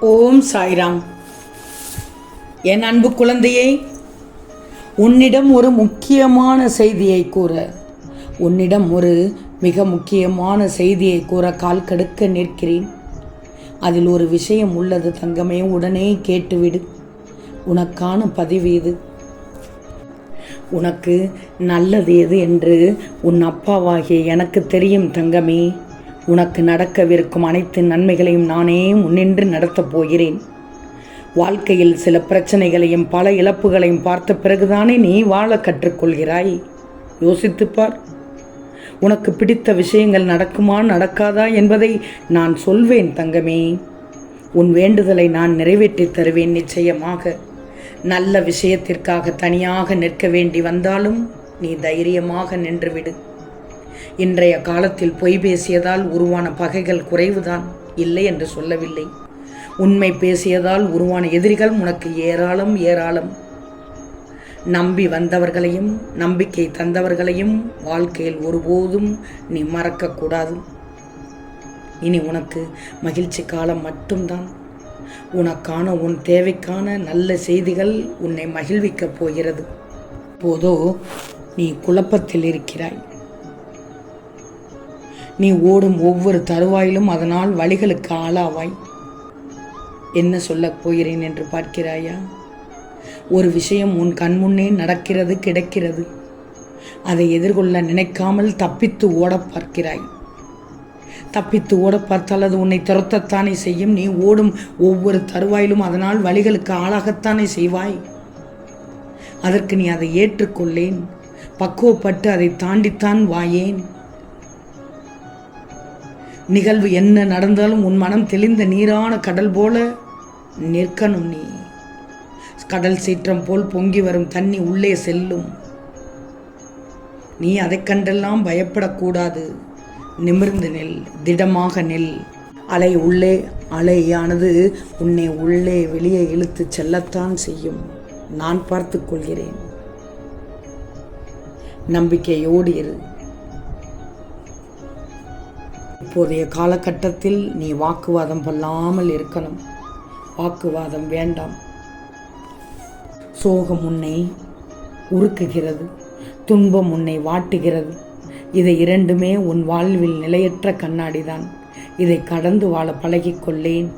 ஓம் சாய்ராம். என் அன்பு குழந்தையே உன்னிடம் ஒரு முக்கியமான செய்தியை கூற உன்னிடம் ஒரு மிக முக்கியமான செய்தியை கூற கால் கடுக்க நிற்கிறேன். அதில் ஒரு விஷயம் உள்ளது தங்கமே உடனே கேட்டுவிடு. உனக்கான பதிவு இது. உனக்கு நல்லது எது என்று உன் அப்பாவாகிய எனக்கு தெரியும் தங்கமே. உனக்கு நடக்கவிருக்கும் அனைத்து நன்மைகளையும் நானே முன்னின்று நடத்தப் போகிறேன். வாழ்க்கையில் சில பிரச்சனைகளையும் பல இழப்புகளையும் பார்த்த பிறகுதானே நீ வாழ கற்றுக்கொள்கிறாய். யோசித்துப் பார். உனக்கு பிடித்த விஷயங்கள் நடக்குமா நடக்காதா என்பதை நான் சொல்வேன் தங்கமே. உன் வேண்டுதலை நான் நிறைவேற்றித் தருவேன் நிச்சயமாக. நல்ல விஷயத்திற்காக தனியாக நிற்க வேண்டி வந்தாலும் நீ தைரியமாக நின்றுவிடு. இன்றைய காலத்தில் பொய் பேசியதால் உருவான பகைகள் குறைவுதான். இல்லை என்று சொல்லவில்லை. உண்மை பேசியதால் உருவான எதிரிகள் உனக்கு ஏராளம் ஏராளம். நம்பி வந்தவர்களையும் நம்பிக்கை தந்தவர்களையும் வாழ்க்கையில் ஒருபோதும் நீ மறக்கக்கூடாது இனி உனக்கு மகிழ்ச்சி காலம் மட்டும்தான். உனக்கான உன் தேவைக்கான நல்ல செய்திகள் உன்னை மகிழ்விக்கப் போகிறது. போதோ நீ குழப்பத்தில் இருக்கிறாய். நீ ஓடும் ஒவ்வொரு தருவாயிலும் அதனால் வழிகளுக்கு ஆளாவாய். என்ன சொல்லப் போகிறேன் என்று பார்க்கிறாயா? ஒரு விஷயம் உன் கண்முன்னே நடக்கிறது கிடைக்கிறது. அதை எதிர்கொள்ள நினைக்காமல் தப்பித்து ஓடப் பார்க்கிறாய். தப்பித்து ஓட பார்த்தால் அது உன்னை துரத்தத்தானே செய்யும். நீ ஓடும் ஒவ்வொரு தருவாயிலும் அதனால் வழிகளுக்கு ஆளாகத்தானே செய்வாய். அதற்கு நீ அதை ஏற்றுக்கொள்ளேன். பக்குவப்பட்டு அதை தாண்டித்தான் வாயேன். நிகழ்வு என்ன நடந்தாலும் உன் மனம் தெளிந்த நீரான கடல் போல நிற்கணும் நீ. கடல் சீற்றம் போல் பொங்கி வரும் தண்ணி உள்ளே செல்லும். நீ அதைக் கண்டெல்லாம் பயப்படக்கூடாது. நிமிர்ந்து நெல் திடமாக நெல். அலை உள்ளே அலையானது உன்னை உள்ளே வெளியே இழுத்து செல்லத்தான் செய்யும். நான் பார்த்துக் கொள்கிறேன். நம்பிக்கையோடு இரு. இப்போதைய காலகட்டத்தில் நீ வாக்குவாதம் பண்ணாமல் இருக்கணும். வாக்குவாதம் வேண்டாம். சோகம் உன்னை உருக்குகிறது. துன்பம் உன்னை வாட்டுகிறது. இதை இரண்டுமே உன் வாழ்வில் நிலையற்ற கண்ணாடிதான். இதை கடந்து வாழ பழகிக்கொள்ளேன்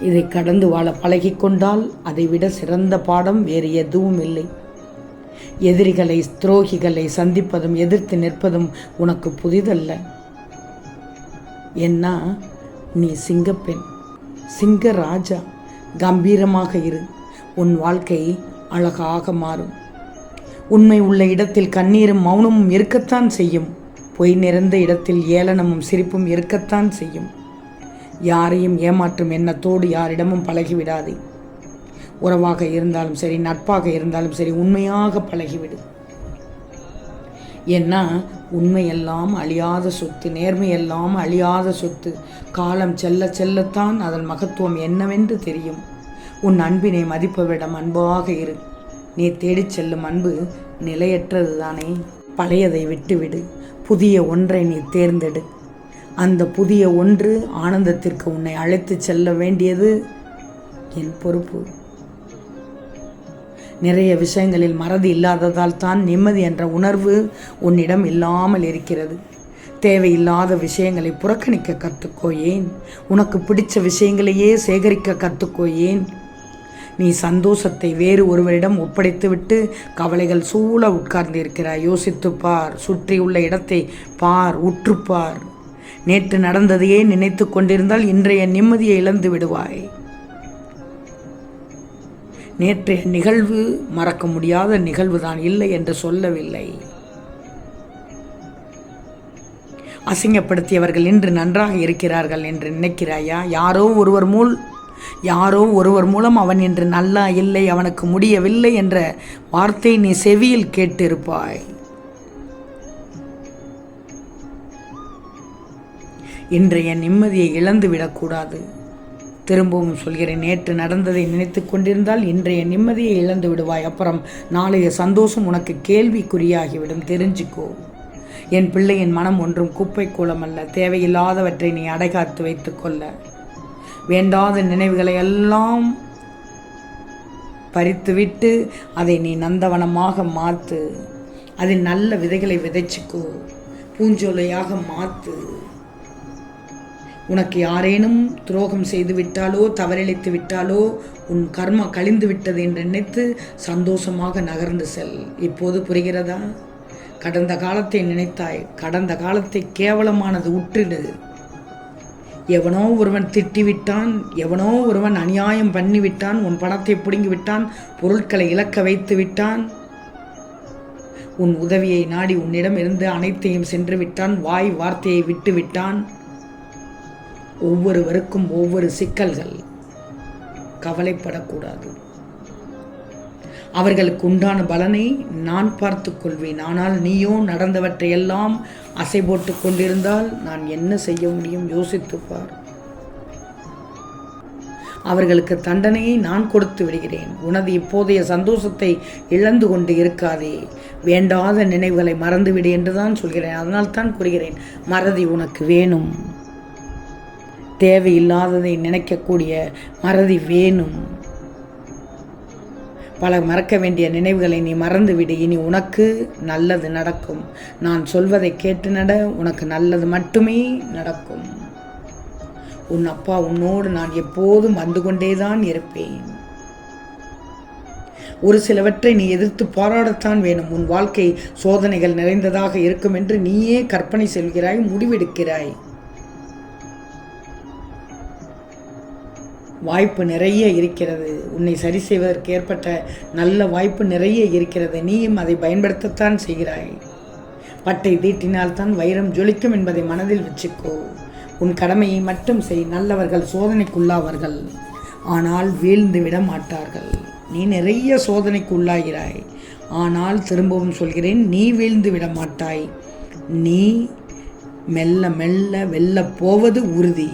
இதை கடந்து வாழ பழகிக்கொண்டால் அதை விட சிறந்த பாடம் வேறு எதுவும் இல்லை. எதிரிகளை துரோகிகளை சந்திப்பதும் எதிர்த்து நிற்பதும் உனக்கு புதிதல்ல. ஏன்னா நீ சிங்கப்பெண். சிங்க ராஜா கம்பீரமாக இரு. உன் வாழ்க்கை அழகாக மாறும். உண்மை உள்ள இடத்தில் கண்ணீரும் மௌனமும் இருக்கத்தான் செய்யும். பொய் நிறைந்த இடத்தில் ஏளனமும் சிரிப்பும் இருக்கத்தான் செய்யும். யாரையும் ஏமாற்றும் எண்ணத்தோடு யாரிடமும் பழகிவிடாதே. உறவாக இருந்தாலும் சரி நட்பாக இருந்தாலும் சரி உண்மையாக பழகிவிடு. ஏன்னா உண்மையெல்லாம் அழியாத சொத்து நேர்மையெல்லாம் அழியாத சொத்து. காலம் செல்ல செல்லத்தான் அதன் மகத்துவம் என்னவென்று தெரியும். உன் அன்பினை மதிப்பவிடம் அன்பாக இரு. நீ தேடிச் செல்லும் அன்பு நிலையற்றது தானே பழையதை விட்டுவிடு. புதிய ஒன்றை நீ தேர்ந்தெடு. அந்த புதிய ஒன்று ஆனந்தத்திற்கு உன்னை அழைத்துச் செல்ல வேண்டியது என் பொறுப்பு. நிறைய விஷயங்களில் மறதி இல்லாததால் தான் நிம்மதி என்ற உணர்வு உன்னிடம் இல்லாமல் இருக்கிறது. தேவையில்லாத விஷயங்களை புறக்கணிக்க கற்றுக்கோ ஏன் உனக்கு பிடிச்ச விஷயங்களையே சேகரிக்க கற்றுக்கோ ஏன் நீ சந்தோஷத்தை வேறு ஒருவரிடம் ஒப்படைத்துவிட்டு கவலைகள் சூழ உட்கார்ந்திருக்கிறாய். யோசித்து பார். சுற்றியுள்ள இடத்தை பார். உற்றுப்பார். நேற்று நடந்ததையே நினைத்து கொண்டிருந்தால் இன்றைய நிம்மதியை இழந்து விடுவாய். நேற்றைய நிகழ்வு மறக்க முடியாத நிகழ்வுதான் இல்லை என்று சொல்லவில்லை. அசிங்கப்படுத்தியவர்கள் இன்று நன்றாக இருக்கிறார்கள் என்று நினைக்கிறாயா? யாரோ ஒருவர் மூல் யாரோ ஒருவர் மூலம் அவன் இன்று நல்லா இல்லை அவனுக்கு முடியவில்லை என்ற வார்த்தை நீ செவியில் கேட்டிருப்பாய். இன்றைய நிம்மதியை இழந்து விடக்கூடாது திரும்பவும் சொல்கிறேன். நேற்று நடந்ததை நினைத்து கொண்டிருந்தால் இன்றைய நிம்மதியை இழந்து விடுவாய். அப்புறம் நாளைய சந்தோஷம் உனக்கு கேள்விக்குறியாகிவிடும். தெரிஞ்சுக்கோ. என் பிள்ளையின் மனம் ஒன்றும் குப்பை கூலம் அல்ல. தேவையில்லாதவற்றை நீ அடைகாத்து வைத்துக்கொள்ள வேண்டாத நினைவுகளை எல்லாம் பறித்துவிட்டு அதை நீ நந்தவனமாக மாற்று அதில் நல்ல விதைகளை விதைச்சிக்கோ. பூஞ்சோலையாக மாற்று உனக்கு யாரேனும் துரோகம் செய்து விட்டாலோ தவறிழைத்து விட்டாலோ உன் கர்மா கழிந்து விட்டது என்று நினைத்து சந்தோஷமாக நகர்ந்து செல். இப்போது புரிகிறதா? கடந்த காலத்தை நினைத்தாய். கடந்த காலத்தை கேவலமானது உற்றிடு. எவனோ ஒருவன் திட்டிவிட்டான் எவனோ ஒருவன் அநியாயம் பண்ணிவிட்டான் உன் பணத்தை பிடுங்கி விட்டான் பொருட்களை இழக்க வைத்து விட்டான். உன் உதவியை நாடி உன்னிடம் இருந்து அனைத்தையும் சென்று விட்டான் வாய் வார்த்தையை விட்டு விட்டான். ஒவ்வொருவருக்கும் ஒவ்வொரு சிக்கல்கள். கவலைப்படக்கூடாது. அவர்களுக்கு உண்டான பலனை நான் பார்த்து கொள்வேன். ஆனால் நீயோ நடந்தவற்றையெல்லாம் அசை போட்டு கொண்டிருந்தால் நான் என்ன செய்ய முடியும்? யோசித்துப்பார் அவர்களுக்கு தண்டனையை நான் கொடுத்து விடுகிறேன். உனது இப்போதைய சந்தோஷத்தை இழந்து கொண்டு இருக்காதே. வேண்டாத நினைவுகளை மறந்துவிடு என்றுதான் சொல்கிறேன். அதனால் தான் கூறுகிறேன் மறதி உனக்கு வேணும். தேவையில்லாததை நினைக்கக்கூடிய மறதி வேணும். பல மறக்க வேண்டிய நினைவுகளை நீ மறந்துவிடு. இனி உனக்கு நல்லது நடக்கும். நான் சொல்வதை கேட்டு நட உனக்கு நல்லது மட்டுமே நடக்கும். உன் அப்பா உன்னோடு நான் எப்போதும் வந்து கொண்டேதான் இருப்பேன். ஒரு சிலவற்றை நீ எதிர்த்து போராடத்தான் வேணும். உன் வாழ்க்கை சோதனைகள் நிறைந்ததாக இருக்கும் என்று நீயே கற்பனை செல்கிறாய் முடிவெடுக்கிறாய். வாய்ப்பு நிறைய இருக்கிறது. உன்னை சரி செய்வதற்கு ஏற்பட்ட நல்ல வாய்ப்பு நிறைய இருக்கிறது. நீயும் அதை பயன்படுத்தத்தான் செய்கிறாய். பட்டை தீட்டினால்தான் வைரம் ஜொலிக்கும் என்பதை மனதில் வச்சுக்கோ. உன் கடமையை மட்டும் செய். நல்லவர்கள் சோதனைக்குள்ளாவார்கள். ஆனால் வீழ்ந்து விட மாட்டார்கள். நீ நிறைய சோதனைக்கு உள்ளாகிறாய் ஆனால் திரும்பவும் சொல்கிறேன் நீ வீழ்ந்து விட மாட்டாய். நீ மெல்ல மெல்ல வெல்லப் போவது உறுதி.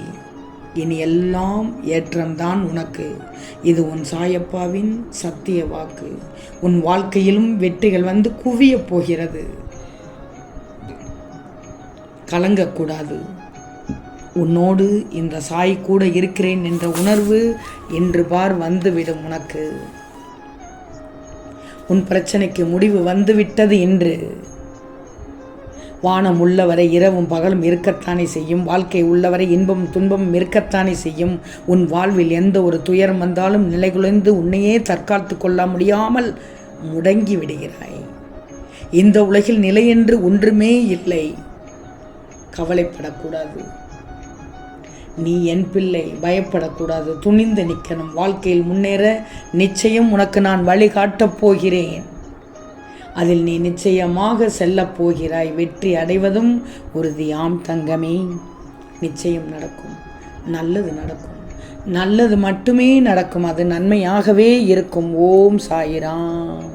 இனி எல்லாம் ஏற்றம்தான் உனக்கு. இது உன் சாயப்பாவின் சத்திய வாக்கு. உன் வாழ்க்கையிலும் வெற்றிகள் வந்து குவியப் போகிறது. கலங்கக்கூடாது. உன்னோடு இந்த சாய் கூட இருக்கிறேன் என்ற உணர்வு என்று பார் வந்துவிடும் உனக்கு. உன் பிரச்சனைக்கு முடிவு வந்துவிட்டது என்று வானம் உள்ளவரை இரவும் பகலும் இருக்கத்தானே செய்யும். வாழ்க்கை உள்ளவரை இன்பம் துன்பம் இருக்கத்தானே செய்யும். உன் வாழ்வில் எந்த ஒரு துயரம் வந்தாலும் நிலைகுலைந்து உன்னையே தற்காத்து கொள்ள முடியாமல் முடங்கி விடுகிறாய். இந்த உலகில் நிலையென்று ஒன்றுமே இல்லை. கவலைப்படக்கூடாது. நீ என் பிள்ளை பயப்படக்கூடாது. துணிந்து நிற்கணும். வாழ்க்கையில் முன்னேற நிச்சயம் உனக்கு நான் வழிகாட்டப் போகிறேன். அதில் நீ நிச்சயமாக செல்லப் போகிறாய். வெற்றி அடைவதும் உறுதியாம் தங்கமே. நிச்சயம் நடக்கும். நல்லது நடக்கும். நல்லது மட்டுமே நடக்கும். அது நன்மையாகவே இருக்கும். ஓம் சாயிராம்.